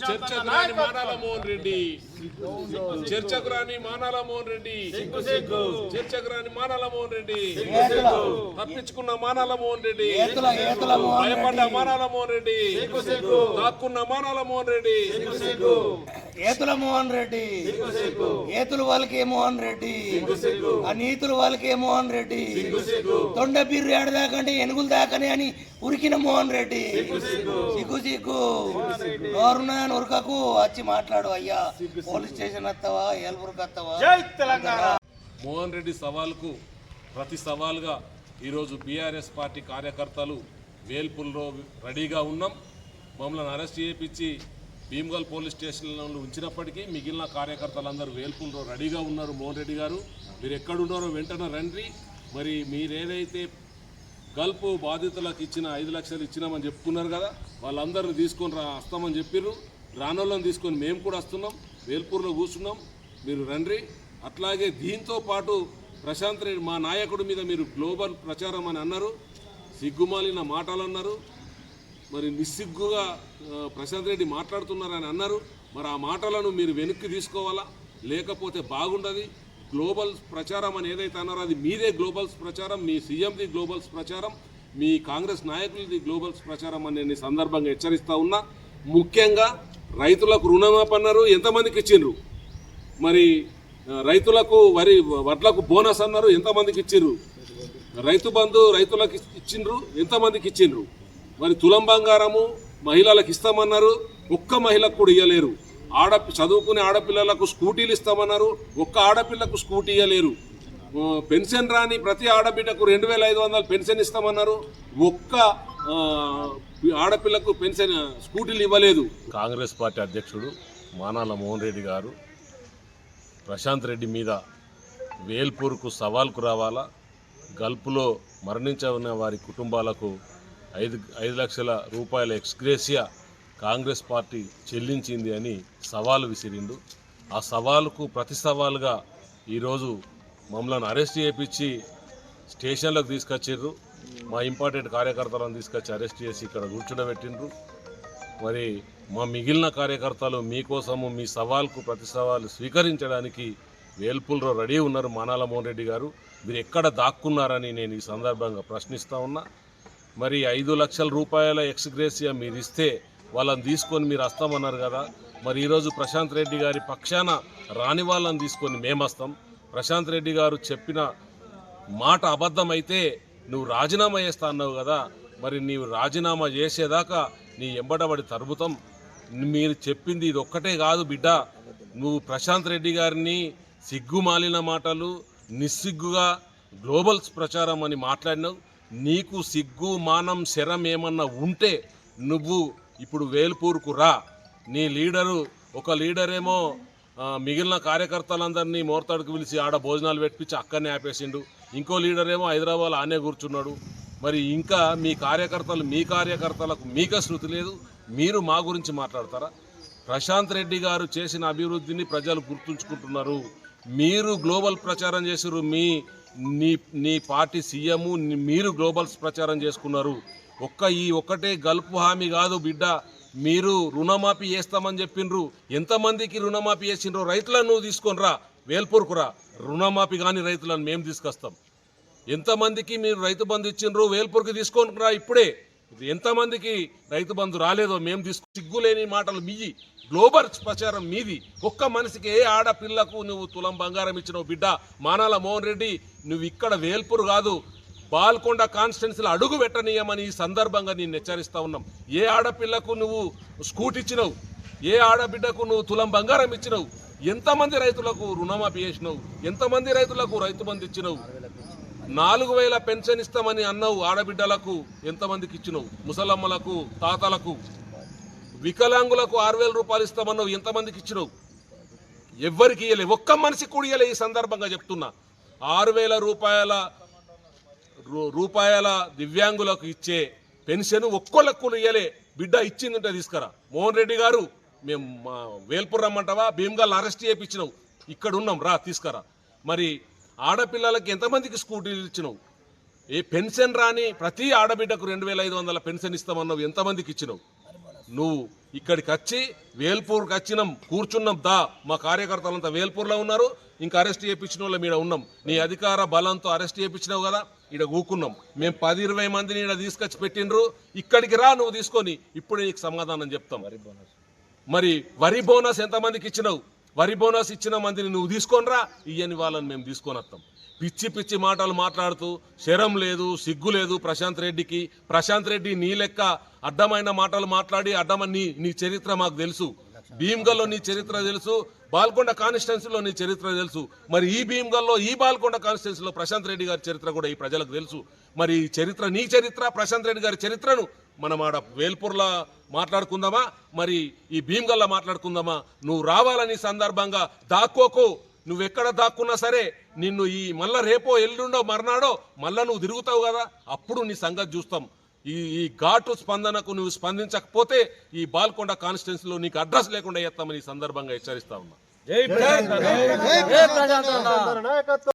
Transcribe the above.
చర్చకు రాని మానాల మోహన్ రెడ్డి. చర్చకు రాని మానాల మోహన్ రెడ్డి. చర్చకు రాని మానాల మోహన్ రెడ్డి. తప్పించుకున్న మానాల మోహన్ రెడ్డి. భయపడ్డ మానాల మోహన్ రెడ్డి దాక్కున్న మానాల మోహన్ రెడ్డి ఏతుల మోహన్ రెడ్డి. ఏతులు వాళ్ళకే మోహన్ రెడ్డి. ఆ నీతులు వాళ్ళకే మోహన్ రెడ్డి. తొండ బిర్రు ఏడు దాకంటే ఎనుగులు దాకని అని ఉరికిన మోహన్ రెడ్డి. సిగ్గు సిగ్గు నోరున్నా ఉరకకు వచ్చి మాట్లాడు అయ్యా. పోలీస్ స్టేషన్ వస్తావా? ఏల్పురకు వస్తావా? మోహన్ రెడ్డి సవాల్కు ప్రతి సవాల్గా ఈరోజు బీఆర్ఎస్ పార్టీ కార్యకర్తలు వేల్పుల్లో రెడీగా ఉన్నాం. మమ్మల్ని అరెస్ట్ చేయించి భీమ్గల్ పోలీస్ స్టేషన్లో ఉంచినప్పటికీ మిగిలిన కార్యకర్తలందరూ వేల్పుల్లో రెడీగా ఉన్నారు. మోహన్ రెడ్డి గారు మీరు ఎక్కడున్నారో వెంటనే రండి. మరి మీరేదైతే గల్పు బాధితులకు ఇచ్చిన ఐదు లక్షలు ఇచ్చినామని చెప్పుకున్నారు కదా వాళ్ళందరిని తీసుకొని రా వస్తామని చెప్పిర్రు. రానోళ్ళని తీసుకొని మేము కూడా వస్తున్నాం. వేల్పూర్లో కూర్చున్నాం. మీరు రండి. అట్లాగే దీంతో పాటు ప్రశాంత్ రెడ్డి మా నాయకుడి మీద మీరు గ్లోబల్ ప్రచారం అని అన్నారు. సిగ్గుమాలిన మాటలు అన్నారు. మరి నిస్సిగ్గుగా ప్రశాంత్ రెడ్డి మాట్లాడుతున్నారని అన్నారు. మరి ఆ మాటలను మీరు వెనక్కి తీసుకోవాలా? లేకపోతే బాగుండదు? గ్లోబల్ ప్రచారం అని ఏదైతే అన్నారో అది మీదే గ్లోబల్స్ ప్రచారం మీ సీఎంది గ్లోబల్స్ ప్రచారం మీ కాంగ్రెస్ నాయకులది గ్లోబల్స్ ప్రచారం అని నేను సందర్భంగా హెచ్చరిస్తూ ఉన్నా. ముఖ్యంగా రైతులకు రుణమాపన్నారు అన్నారు. ఎంతమందికి ఇచ్చిండ్రు? మరి రైతులకు వరి వడ్లకు బోనస్ అన్నారు. ఎంతమందికి ఇచ్చిండ్రు? రైతు బంధు రైతులకు ఇచ్చిండ్రు. ఎంతమందికి ఇచ్చిండ్రు? మరి తులం బంగారము మహిళలకు ఇస్తామన్నారు. ఒక్క మహిళకు కూడా ఇవ్వలేరు ఆడ చదువుకునే ఆడపిల్లలకు స్కూటీలు ఇస్తామన్నారు. ఒక్క ఆడపిల్లకు స్కూటీ ఇవ్వలేరు పెన్షన్ రాని ప్రతి ఆడబిడ్డకు రెండు వేల ఐదు వందలు పెన్షన్ ఇస్తామన్నారు. ఒక్క ఆడపిల్లకు పెన్షన్ స్కూటీలు ఇవ్వలేదు. కాంగ్రెస్ పార్టీ అధ్యక్షుడు మానాల మోహన్ రెడ్డి గారు ప్రశాంత్ రెడ్డి మీద వేల్పూర్కు సవాల్కు రావాలా? గల్ఫ్లో మరణించిన వారి కుటుంబాలకు ఐదు ఐదు లక్షల రూపాయల ఎక్స్గ్రేసియా కాంగ్రెస్ పార్టీ చెల్లించింది అని సవాలు విసిరిండు. ఆ సవాలుకు ప్రతి సవాలుగా ఈరోజు మమ్మల్ని అరెస్ట్ చేయించి స్టేషన్లకు తీసుకొచ్చారు మా ఇంపార్టెంట్ కార్యకర్తలను తీసుకొచ్చి అరెస్ట్ చేసి ఇక్కడ కూర్చుండబెట్టిండ్రు మరి మా మిగిలిన కార్యకర్తలు మీకోసము మీ సవాల్కు ప్రతి సవాలు స్వీకరించడానికి వేల్పుల్లో రెడీ ఉన్నారు మానాల మోహన్ రెడ్డి గారు. మీరు ఎక్కడ దాక్కున్నారని నేను ఈ సందర్భంగా ప్రశ్నిస్తా ఉన్నా. మరి ఐదు లక్షల రూపాయల ఎక్స్గ్రేసియా మీరు ఇస్తే వాళ్ళని తీసుకొని మీరు వస్తామన్నారు కదా. మరి ఈరోజు ప్రశాంత్ రెడ్డి గారి పక్షాన రాని వాళ్ళని తీసుకొని మేము వస్తాం ప్రశాంత్ రెడ్డి గారు చెప్పిన మాట అబద్ధమైతే నువ్వు రాజీనామా చేస్తా అన్నావు కదా. మరి నీవు రాజీనామా చేసేదాకా నీ ఎంబడబడి తరుముతాం. మీరు చెప్పింది ఇది ఒక్కటే కాదు బిడ్డ. నువ్వు ప్రశాంత్ రెడ్డి గారిని సిగ్గుమాలిన మాటలు నిస్సిగ్గుగా గ్లోబల్స్ ప్రచారం అని మాట్లాడినావు. నీకు సిగ్గు మానం శరం ఏమన్నా ఉంటే నువ్వు ఇప్పుడు వేల్పూర్కు రా. నీ లీడరు ఒక లీడరేమో మిగిలిన కార్యకర్తలందరినీ మోర్తాడుకు పిలిచి ఆడ భోజనాలు పెట్టించి అక్కడనే ఆపేసిండు. ఇంకో లీడర్ ఏమో హైదరాబాద్ ఆనే కూర్చున్నాడు. మరి ఇంకా మీ కార్యకర్తలు మీ కార్యకర్తలకు మీకే శృతి లేదు. మీరు మా గురించి మాట్లాడతారా? ప్రశాంత్ రెడ్డి గారు చేసిన అభివృద్ధిని ప్రజలు గుర్తుంచుకుంటున్నారు. మీరు గ్లోబల్ ప్రచారం చేసారు మీ నీ నీ పార్టీ సీఎం మీరు గ్లోబల్స్ ప్రచారం చేసుకున్నారు. ఒక్క ఈ ఒక్కటే గల్పు హామీ కాదు బిడ్డ. మీరు రుణమాఫీ చేస్తామని చెప్పిండ్రు ఎంతమందికి రుణమాఫీ చేసిండ్రో రైతులను నువ్వు తీసుకొని రా. వేల్పూర్కు రా. రుణమాఫీ కాని రైతులను మేము తీసుకొస్తాం. ఎంతమందికి మీరు రైతు బంధు ఇచ్చిండ్రు వేల్పూర్కి తీసుకొని రా ఇప్పుడే. ఇది ఎంతమందికి రైతు బంధు రాలేదో మేము తీసుకు సిగ్గులేని మాటలు మీయి గ్లోబల్ ప్రచారం మీది. ఒక్క మనిషికి ఏ ఆడపిల్లకు నువ్వు తులం బంగారం ఇచ్చినావు బిడ్డ? మానాల మోహన్ రెడ్డి నువ్వు ఇక్కడ వేల్పూర్ కాదు బాల్కొండ కాన్స్టిట్యున్సీలో అడుగు పెట్టనీయమని ఈ సందర్భంగా నేను హెచ్చరిస్తా ఉన్నాం. ఏ ఆడపిల్లకు నువ్వు స్కూటీ ఇచ్చినావు? ఏ ఆడబిడ్డకు నువ్వు తులం బంగారం ఇచ్చినావు? ఎంతమంది రైతులకు రుణమాఫీ చేసినావు? ఎంతమంది రైతులకు రైతు బంధు ఇచ్చినావు? నాలుగు వేల పెన్షన్ ఇస్తామని అన్నావు ఆడబిడ్డలకు ఎంతమందికి ఇచ్చినావు? ముసలమ్మలకు తాతలకు. వికలాంగులకు ఆరు వేల రూపాయలు ఇస్తామన్నావు ఎంతమందికి ఇచ్చినావు? ఎవ్వరికి ఇయ్యలే. ఒక్క మనిషి కూడా ఇయ్యలే ఈ సందర్భంగా చెప్తున్నా. ఆరు వేల రూపాయల రూ- రూపాయల దివ్యాంగులకు ఇచ్చే పెన్షన్ ఒక్కొక్కలకు కూడా ఇయ్యలే. బిడ్డ ఇచ్చిందంటే తీసుకురా. మోహన్ రెడ్డి గారు మేము మా వేల్పూర్ రమ్మంటావా? భీమ్గల్ అరెస్ట్ చేయించినావు. ఇక్కడ ఉన్నాం రా తీసుకురా. మరి ఆడపిల్లలకి ఎంతమందికి స్కూటీలు ఇచ్చినావు? ఏ పెన్షన్ రాని ప్రతి ఆడబిడ్డకు రెండు వేల ఐదు వందల పెన్షన్ ఇస్తామన్నావు ఎంతమందికి ఇచ్చినావు? నువ్వు ఇక్కడికి వచ్చి వేల్పూర్కి వచ్చినాం కూర్చున్నాం దా మా కార్యకర్తలంతా వేల్పూర్లో ఉన్నారు ఇంకా అరెస్ట్ చేయించిన వాళ్ళ మీద ఉన్నాం. నీ అధికార బలంతో అరెస్ట్ చేయించినావు కదా ఇక్కడ కూకున్నాం. మేము పది ఇరవై మందిని ఇక్కడ తీసుకొచ్చి పెట్టిండ్రు ఇక్కడికి రా నువ్వు తీసుకొని ఇప్పుడు నీకు సమాధానం చెప్తాం. మరి వరి బోనస్ ఎంతమందికి ఇచ్చినావు? వరి బోనస్ ఇచ్చిన మందిని నువ్వు తీసుకొనిరా ఇయ్యని వాళ్ళని మేము తీసుకొని వస్తాం పిచ్చి పిచ్చి మాటలు మాట్లాడుతూ శరం లేదు సిగ్గు లేదు ప్రశాంత్ రెడ్డికి. ప్రశాంత్ రెడ్డి నీ లెక్క అడ్డమైన మాటలు మాట్లాడి అడ్డమని నీ నీ చరిత్ర మాకు తెలుసు. భీమ్గల్లో నీ చరిత్ర తెలుసు. బాల్కొండ కాన్స్టిట్యున్సీలో నీ చరిత్ర తెలుసు. మరి ఈ భీమ్గల్లో ఈ బాల్కొండ కాన్స్టిట్యున్సీలో ప్రశాంత్ రెడ్డి గారి చరిత్ర కూడా ఈ ప్రజలకు తెలుసు. మరి ఈ చరిత్ర నీ చరిత్ర ప్రశాంత్ రెడ్డి గారి చరిత్రను మనం ఆడ వేల్పూర్ల మాట్లాడుకుందామా? మరి ఈ భీమ్గల్లో మాట్లాడుకుందామా? నువ్వు రావాలని సందర్భంగా దాక్కోకు. నువ్వెక్కడ దాక్కున్నా సరే నిన్ను ఈ మళ్ళా రేపో ఎల్లుండో మర్నాడో మళ్ళా నువ్వు తిరుగుతావు కదా? అప్పుడు నీ సంగతి చూస్తాం. ఈ ఈ ఘాటు స్పందనకు నువ్వు స్పందించకపోతే ఈ బాల్కొండ కాన్స్టిట్యున్సీలో నీకు అడ్రస్ లేకుండా చేస్తామని ఈ సందర్భంగా హెచ్చరిస్తా ఉన్నా.